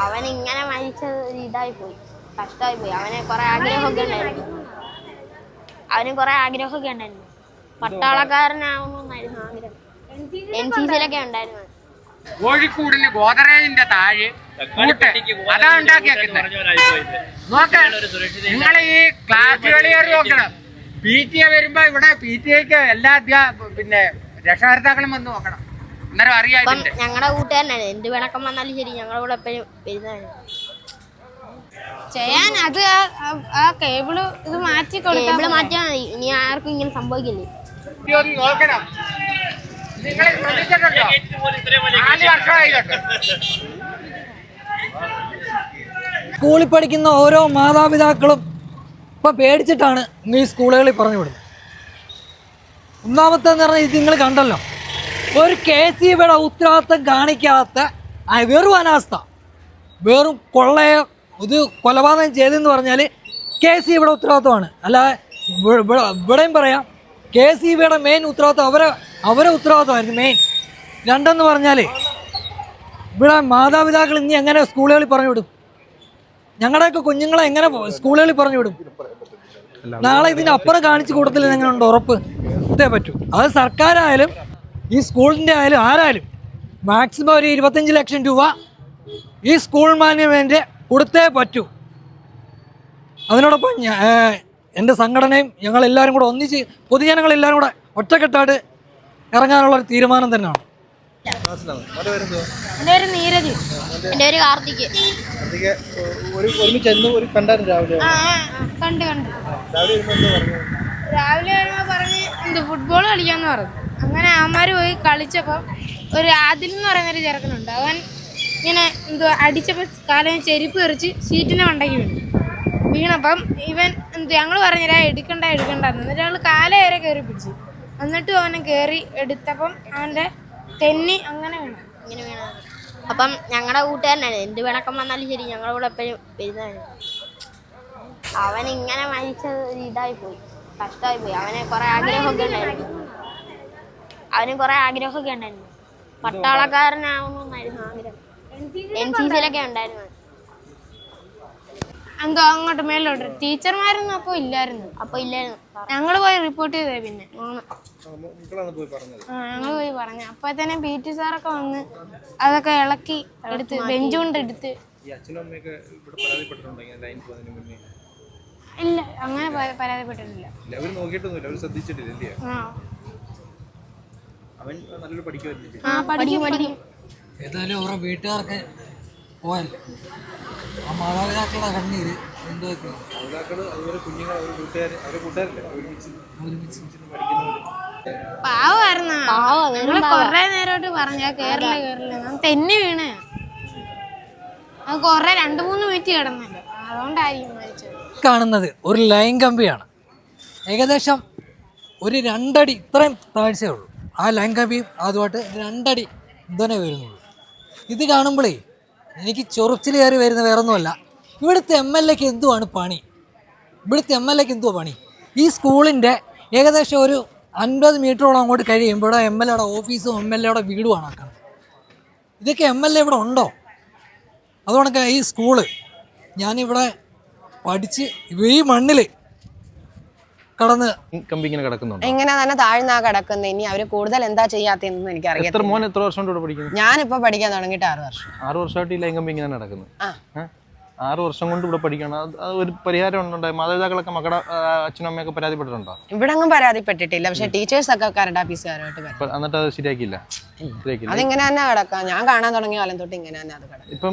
അവൻ ഇങ്ങനെ മരിച്ചത് ഒരു ഇതായി പോയി. കഷ്ടമായി പോയി. അവന് കുറെ ആഗ്രഹമൊക്കെ ഉണ്ടായിരുന്നു. അവന് കുറെ ആഗ്രഹമൊക്കെ ഉണ്ടായിരുന്നു. പട്ടാളക്കാരനാവണമെന്നായിരുന്നു ആഗ്രഹം. എൻ സി സിയിലൊക്കെ ഉണ്ടായിരുന്നു. കോഴിക്കൂടിന് ഗോദറേജിന്റെ താഴെ കൂട്ട്. അതാ ഉണ്ടാക്കിയേക്കുന്നത് നോക്ക നിങ്ങൾ ഈ ക്ലാസ്സുകൾ കയറി നോക്കണം. പി ടി എ വരുമ്പോ ഇവിടെ പി ടി എക്ക് എല്ലാ അധ്യാ പിന്നെ രക്ഷകർത്താക്കളും വന്ന് നോക്കണം. അന്നേരം അറിയാം അപ്പം ഞങ്ങളുടെ കൂട്ടുകാരനാണ് എന്ത് വിളക്കം വന്നാലും ശരി ഞങ്ങളുടെ കൂടെ എപ്പോഴും വരുന്നതാണ്. ചെയ്യാൻ അത് ആ- കേബിൾ ഇത് മാറ്റി കേബിൾ മാറ്റിയാൽ മതി. ഇനി ആർക്കും ഇങ്ങനെ സംഭവിക്കില്ലേ. ഒന്ന് നോക്കണം. നിങ്ങൾ ശ്രദ്ധിച്ചിട്ടുണ്ടോ? നാല് വർഷമായി സ്കൂളിൽ പഠിക്കുന്ന ഓരോ മാതാപിതാക്കളും ഇപ്പം പേടിച്ചിട്ടാണ് ഇന്ന് ഈ സ്കൂളുകളിൽ പറഞ്ഞു വിടുന്നത് ഒന്നാമത്തെ പറഞ്ഞാൽ ഇത് നിങ്ങൾ കണ്ടല്ലോ. ഒരു കെ സി ബിയുടെ ഉത്തരവാദിത്തം കാണിക്കാത്ത വെറും അനാസ്ഥ. വെറും കൊള്ളയോ ഇത് കൊലപാതകം ചെയ്തെന്ന് പറഞ്ഞാൽ കെ സി ബിയുടെ ഉത്തരവാദിത്തമാണ്. അല്ല ഇവ- ഇവ- ഇവിടെയും പറയാം കെ സി ബിയുടെ മെയിൻ ഉത്തരവാദിത്തം അവരെ അവരെ ഉത്തരവാദിത്തമായിരുന്നു മെയിൻ രണ്ടെന്ന് പറഞ്ഞാൽ ഇവിടെ മാതാപിതാക്കൾ ഇനി എങ്ങനെ സ്കൂളുകളിൽ പറഞ്ഞു വിടും? ഞങ്ങളുടെയൊക്കെ കുഞ്ഞുങ്ങളെ എങ്ങനെ സ്കൂളുകളിൽ പറഞ്ഞു വിടും? നാളെ ഇതിനപ്പുറം കാണിച്ചു കൊടുത്തില്ല എങ്ങനെ ഉറപ്പ്? ഇതേ പറ്റൂ. അത് സർക്കാരായാലും ഈ സ്കൂളിന്റെ ആയാലും ആരായാലും മാക്സിമം ഒരു ഇരുപത്തഞ്ച് ലക്ഷം രൂപ ഈ സ്കൂൾ മാനേജ്മെന്റ് കൊടുത്തേ പറ്റൂ. അതിനോടൊപ്പം എന്റെ സംഘടനയും ഞങ്ങളെല്ലാവരും കൂടെ ഒന്നിച്ച് പൊതുജനങ്ങളെല്ലാവരും കൂടെ ഒറ്റക്കെട്ടായിട്ട് ഇറങ്ങാനുള്ള ഒരു തീരുമാനം തന്നെയാണ്. എന്റെ നീരജ്. എന്റെ കാർത്തിക്. കണ്ട് കണ്ട്. രാവിലെ വരുമ്പോൾ പറഞ്ഞ്? എന്ത് ഫുട്ബോൾ കളിക്കാന്ന് പറഞ്ഞു. അങ്ങനെ അവന്മാർ പോയി കളിച്ചപ്പോൾ ഒരു ആദിൽ എന്ന് പറയുന്ന ഒരു ചെറുക്കനുണ്ട്. അവൻ ഇങ്ങനെ എന്തോ അടിച്ചപ്പോൾ കാലം ചെരുപ്പ് എറിച്ച് സീറ്റിനെ മണ്ടയ്ക്ക് വീണു. വീണപ്പം ഇവൻ എന്ത് ഞങ്ങൾ പറഞ്ഞുതരാ എടുക്കണ്ട എടുക്കണ്ട എന്നിട്ട് ഞങ്ങൾ കാല വരെ കയറി പിടിച്ചു. എന്നിട്ടും അവനെ കയറി എടുത്തപ്പം അവന്റെ തെന്നി അങ്ങനെ വീണു. ഇങ്ങനെ വീണു. അപ്പം ഞങ്ങളുടെ കൂട്ടുകാരനാണ്. എന്ത് വിളക്കം വന്നാലും ശരി ഞങ്ങളുടെ കൂടെ എപ്പോഴും വരുന്നതാണ്. അവൻ ഇങ്ങനെ മരിച്ചത് ഇതായി പോയി. കഷ്ടമായി പോയി. അവനെ കുറെ ആഗ്രഹമൊക്കെ ഉണ്ടായിരുന്നു. അവന് കുറെ ആഗ്രഹമൊക്കെ ഉണ്ടായിരുന്നു. പട്ടാളക്കാരനാവണമെന്നായിരുന്നു ആഗ്രഹം. എൻ സി സിയിലൊക്കെ ഉണ്ടായിരുന്നു. എന്തോ അങ്ങോട്ട് മേലോട്ട്. ടീച്ചർമാരൊന്നും അപ്പൊ ഇല്ലായിരുന്നു. അപ്പൊ ഇല്ലായിരുന്നു. ഞങ്ങൾ പോയി റിപ്പോർട്ട് ചെയ്തേ പിന്നെ. ഞങ്ങൾ പോയി പറഞ്ഞത്. ആ ഞങ്ങൾ പോയി പറഞ്ഞു. അപ്പൊ തന്നെ പി ടി സാറൊക്കെ വന്ന് അതൊക്കെ ഇളക്കി എടുത്ത് ബെഞ്ച് കൊണ്ട് എടുത്ത് ഇല്ല അങ്ങനെ പരാതിപ്പെട്ടിട്ടില്ല ഇല്ല അവർ നോക്കിയിട്ടൊന്നുമില്ല അവർ ശ്രദ്ധിച്ചിട്ടില്ല ഇല്ലേ ആ അവൻ നല്ലൊരു ഏതായാലും അവരുടെ വീട്ടുകാർക്ക് പോയല്ലേ ആ മാതാപിതാക്കളുടെ കണ്ണീര് എന്തൊക്കെ? മാതാക്കൾ അതുപോലെ കുഞ്ഞുങ്ങൾ അവരുടെ കൂട്ടുകാർ അവരുടെ കൂട്ടുകാരില്ലേ? ഒരുമിച്ച് ഒരുമിച്ച്. പഠിക്കുന്നവര്. പാവമായിരുന്ന? പാവം, ഞങ്ങൾ കൊറേ നേരമായിട്ട് പറഞ്ഞ കേറില്ല കേറില്ല ഞാൻ തെന്നി വീണ. അത് കൊറേ രണ്ടു മൂന്ന് മിനിറ്റ് കിടന്നല്ലോ. അതുകൊണ്ടായിരിക്കും മരിച്ചത്. കാണുന്നത് ഒരു ലൈൻ കമ്പിയാണ്. ഏകദേശം ഒരു രണ്ടടി ഇത്രയും താഴ്ചയേ ഉള്ളൂ. ആ ലൈൻ കമ്പിയും അതുമായിട്ട് രണ്ടടി ഇതന്നെ വരുന്നുള്ളൂ. ഇത് കാണുമ്പോഴേ എനിക്ക് ചൊറിച്ചിൽ കയറി വരുന്ന വേറൊന്നുമല്ല. ഇവിടുത്തെ എം എൽ എക്ക് എന്തുവാണ് പണി? ഇവിടുത്തെ എം എൽ എക്ക് എന്തുവാ പണി? ഈ സ്കൂളിന്റെ ഏകദേശം ഒരു അൻപത് മീറ്ററോളം അങ്ങോട്ട് കഴിയുമ്പോൾ ഇവിടെ എം എൽ എയുടെ ഓഫീസും എം എൽ എയുടെ വീടുമാണ് ആക്കുന്നത് ഇതൊക്കെ എം എൽ എ ഇവിടെ ഉണ്ടോ? അതുകൊണ്ടൊക്കെ ഈ സ്കൂൾ ഞാനിവിടെ പഠിച്ച് ഈ മണ്ണിൽ കടന്ന് കമ്പി ഇങ്ങനെ കിടക്കുന്നുണ്ട്? ഇങ്ങനെ തന്നെ താഴ്ന്നാ കിടക്കുന്നത് ഇനി അവർ കൂടുതൽ എന്താ ചെയ്യാത്തെന്നൊന്നും എത്ര എനിക്കറിയാം മോൻ എത്ര വർഷം കൊണ്ട് ഇവിടെ പഠിക്കുന്നു? ഞാനിപ്പോ പഠിക്കാൻ തുടങ്ങിയിട്ട് ആറ് വർഷം. ആറ് വർഷമായിട്ട് ഈ ലൈൻ കമ്പി ഇങ്ങനെ നടക്കുന്നത് ആ. ആറ് വർഷം കൊണ്ട് ഇവിടെ പഠിക്കണം. അത് അത് ഒരു പരിഹാരം ഉണ്ടോ മാതാപിതാക്കളൊക്കെ മക്കളുടെ ആ, അച്ഛനും അമ്മയൊക്കെ പരാതിപ്പെട്ടിട്ടുണ്ടോ? ഇവിടെ ഒന്നും പരാതിപ്പെട്ടിട്ടില്ല. പക്ഷെ ടീച്ചേഴ്സ് ഒക്കെ കരട് ഓഫീസുകാരുമായിട്ട് വരും. അപ്പൊ എന്നിട്ട് അത് ശരിയാക്കിയില്ല? ശരിയാക്കിയില്ല. അതിങ്ങനെ തന്നെ കിടക്കാം. ഞാൻ കാണാൻ തുടങ്ങിയ കാലം തൊട്ട് ഇങ്ങനെ തന്നെ അത് കിടക്കും. ഇപ്പം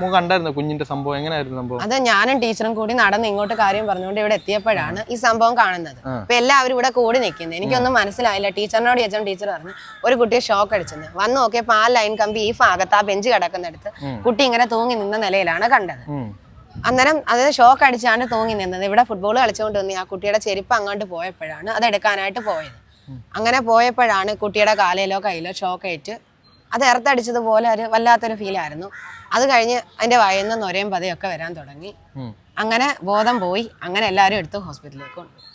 മോൻ കണ്ടായിരുന്നു കുഞ്ഞിന്റെ സംഭവം? എങ്ങനെയായിരുന്നു സംഭവം? അത് ഞാനും ടീച്ചറും കൂടി നടന്ന് ഇങ്ങോട്ട് കാര്യം പറഞ്ഞുകൊണ്ട് ഇവിടെ എത്തിയപ്പോഴാണ് ഈ സംഭവം കാണുന്നത്. അപ്പൊ എല്ലാവരും ഇവിടെ കൂടി നിൽക്കുന്നത് എനിക്കൊന്നും മനസ്സിലായില്ല. ടീച്ചറിനോട് ചോദിച്ചാൽ ടീച്ചർ പറഞ്ഞു ഒരു കുട്ടിയെ ഷോക്ക് അടിച്ചെന്ന്. വന്ന് നോക്കിയപ്പോൾ ആ ലൈൻ കമ്പി ഈ ഭാഗത്ത് ആ ബെഞ്ച് കിടക്കുന്നിടത്ത് കുട്ടി ഇങ്ങനെ തൂങ്ങി നിന്ന നിലയിലാണ് കണ്ടത്. അന്നേരം അത് ഷോക്ക് അടിച്ചാണ് തൂങ്ങി നിന്നത്. ഇവിടെ ഫുട്ബോൾ കളിച്ചുകൊണ്ട് വന്ന് ആ കുട്ടിയുടെ ചെരുപ്പ് അങ്ങോട്ട് പോയപ്പോഴാണ് അത് എടുക്കാനായിട്ട് പോയത്. അങ്ങനെ പോയപ്പോഴാണ് കുട്ടിയുടെ കാലയിലോ കയ്യിലോ ഷോക്ക് ഏറ്റ് അത് ഇറത്തടിച്ചതുപോലെ ഒരു വല്ലാത്തൊരു ഫീലായിരുന്നു അത് കഴിഞ്ഞ് അതിന്റെ വയന്ന് ഒരേം പതയൊക്കെ വരാൻ തുടങ്ങി. അങ്ങനെ ബോധം പോയി. അങ്ങനെ എല്ലാവരും എടുത്ത് ഹോസ്പിറ്റലിലേക്ക് കൊണ്ടു